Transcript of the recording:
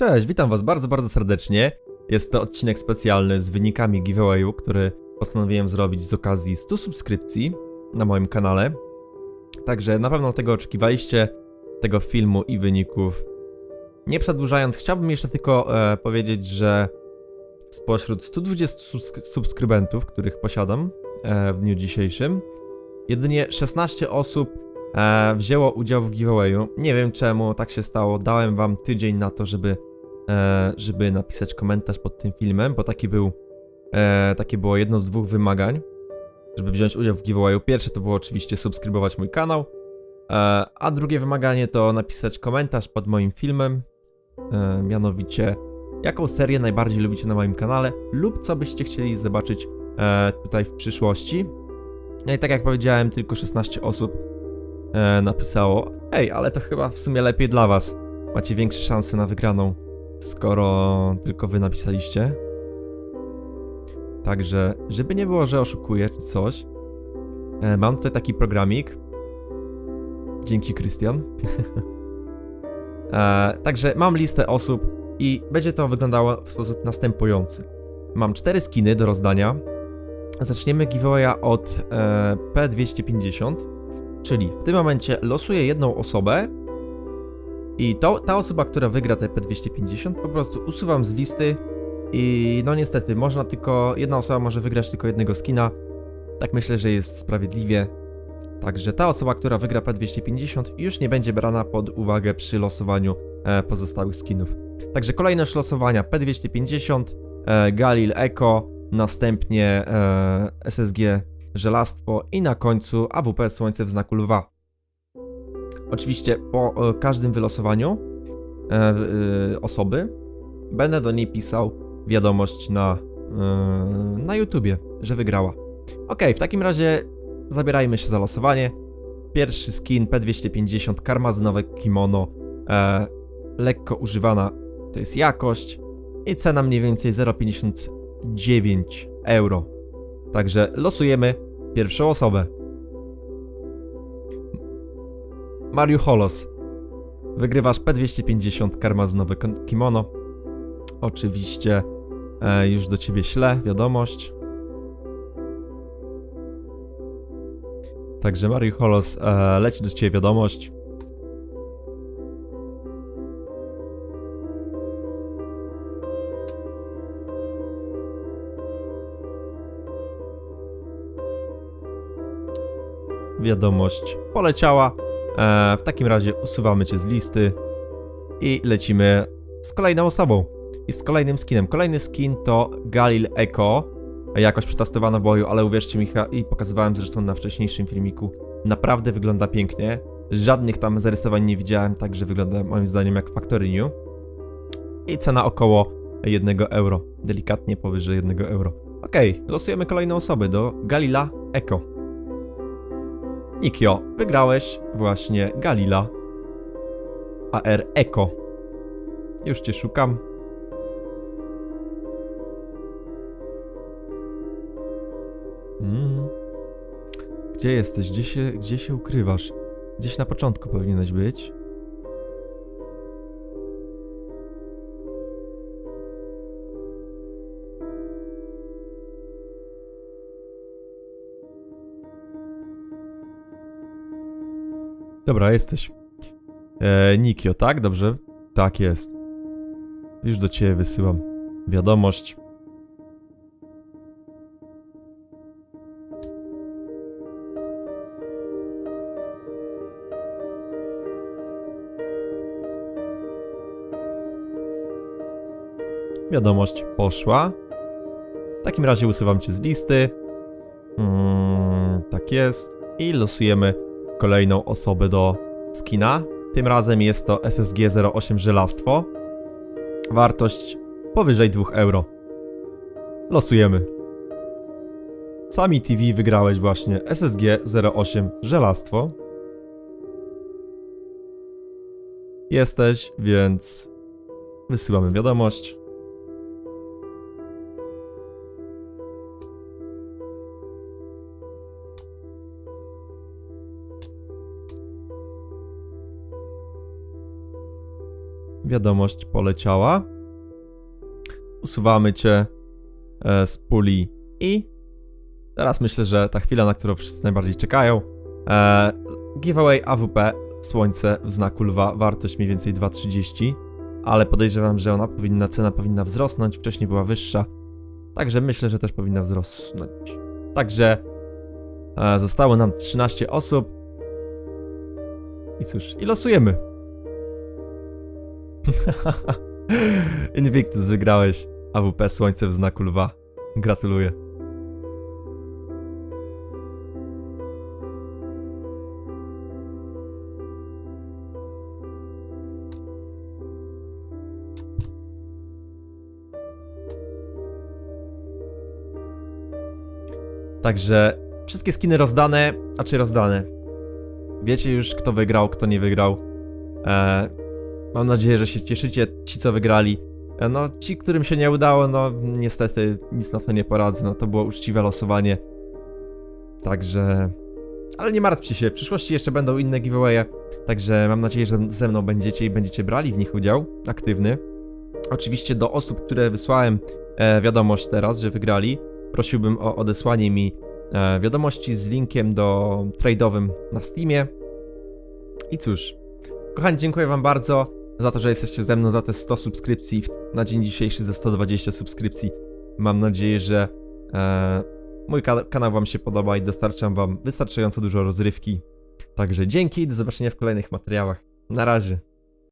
Cześć, witam was bardzo, bardzo serdecznie. Jest to odcinek specjalny z wynikami giveawayu, który postanowiłem zrobić z okazji 100 subskrypcji na moim kanale. Także na pewno tego oczekiwaliście, tego filmu i wyników. Nie przedłużając, chciałbym jeszcze tylko e, powiedzieć, że spośród 120 subsk- subskrybentów, których posiadam e, w dniu dzisiejszym, jedynie 16 osób e, wzięło udział w giveawayu. Nie wiem czemu tak się stało. Dałem wam tydzień na to, żeby, żeby napisać komentarz pod tym filmem, bo taki był, e, takie było jedno z dwóch wymagań, żeby wziąć udział w giveawayu. Pierwsze to było oczywiście subskrybować mój kanał, e, a drugie wymaganie to napisać komentarz pod moim filmem, e, mianowicie jaką serię najbardziej lubicie na moim kanale lub co byście chcieli zobaczyć e, tutaj w przyszłości. No i tak jak powiedziałem, tylko 16 osób e, napisało: Ej, ale to chyba w sumie lepiej dla Was. Macie większe szanse na wygraną, skoro tylko Wy napisaliście. Także, żeby nie było, że oszukuję czy coś, e, mam tutaj taki programik. Dzięki, Krystian. e, także mam listę osób i będzie to wyglądało w sposób następujący. Mam cztery skiny do rozdania. Zaczniemy giveawaya od e, P250. Czyli w tym momencie losuję jedną osobę i to, ta osoba, która wygra te P250, po prostu usuwam z listy i no niestety, można tylko, jedna osoba może wygrać tylko jednego skina. Tak myślę, że jest sprawiedliwie. Także ta osoba, która wygra P250 już nie będzie brana pod uwagę przy losowaniu e, pozostałych skinów. Także kolejność losowania P250, e, Galil Eco, następnie e, SSG żelastwo i na końcu AWP Słońce w znaku lwa. Oczywiście po e, każdym wylosowaniu e, e, osoby będę do niej pisał wiadomość na, na YouTubie, że wygrała. Ok, w takim razie zabierajmy się za losowanie. Pierwszy skin P250 karmazynowe kimono, e, lekko używana to jest jakość i cena mniej więcej 0,59 euro. Także losujemy pierwszą osobę. Mariu Holos. Wygrywasz P250 karmazynowe kon- kimono. Oczywiście e, już do ciebie ślę wiadomość. Także Mariu Holos, e, leci do ciebie wiadomość. wiadomość poleciała. E, w takim razie usuwamy cię z listy i lecimy z kolejną osobą i z kolejnym skinem. Kolejny skin to Galil Echo. Jakoś przetestowana w boju, ale uwierzcie mi, i pokazywałem zresztą na wcześniejszym filmiku, naprawdę wygląda pięknie. Żadnych tam zarysowań nie widziałem, także wygląda moim zdaniem jak Factory New. I cena około 1 euro, delikatnie powyżej 1 euro. Okej, losujemy kolejną osobę do Galila Echo. Nikio, wygrałeś właśnie Galila AR Eco. Już cię szukam. Mm. Gdzie jesteś? Gdzie się, gdzie się ukrywasz? Gdzieś na początku powinieneś być. Dobra, jesteś. E, Nikio, tak? Dobrze? Tak jest. Już do ciebie wysyłam wiadomość. Wiadomość poszła. W takim razie usuwam cię z listy. Mm, tak jest. I losujemy kolejną osobę do skina. Tym razem jest to SSG 08 żelastwo. Wartość powyżej 2 euro. Losujemy. Sami TV wygrałeś właśnie SSG 08 żelastwo. Jesteś, więc wysyłamy wiadomość. Wiadomość poleciała. Usuwamy cię e, z puli i teraz myślę, że ta chwila, na którą wszyscy najbardziej czekają. E, giveaway AWP Słońce w znaku lwa, wartość mniej więcej 2,30, ale podejrzewam, że ona powinna, cena powinna wzrosnąć, wcześniej była wyższa, także myślę, że też powinna wzrosnąć. Także e, zostało nam 13 osób. I cóż, i losujemy. Invictus wygrałeś AWP Słońce w znaku lwa. Gratuluję. Także wszystkie skiny rozdane, a czy rozdane? Wiecie już, kto wygrał, kto nie wygrał. E, mam nadzieję, że się cieszycie, ci co wygrali. E, no, ci, którym się nie udało, no niestety nic na to nie poradzę. No, to było uczciwe losowanie. Także. Ale nie martwcie się, w przyszłości jeszcze będą inne giveawaye. Także mam nadzieję, że ze mną będziecie i będziecie brali w nich udział aktywny. Oczywiście do osób, które wysłałem e, wiadomość teraz, że wygrali, prosiłbym o odesłanie mi e, wiadomości z linkiem do trade'owym na Steamie. I cóż, kochani, dziękuję wam bardzo za to, że jesteście ze mną, za te 100 subskrypcji, na dzień dzisiejszy ze 120 subskrypcji. Mam nadzieję, że e, mój ka- kanał wam się podoba i dostarczam wam wystarczająco dużo rozrywki. Także dzięki, do zobaczenia w kolejnych materiałach. Na razie.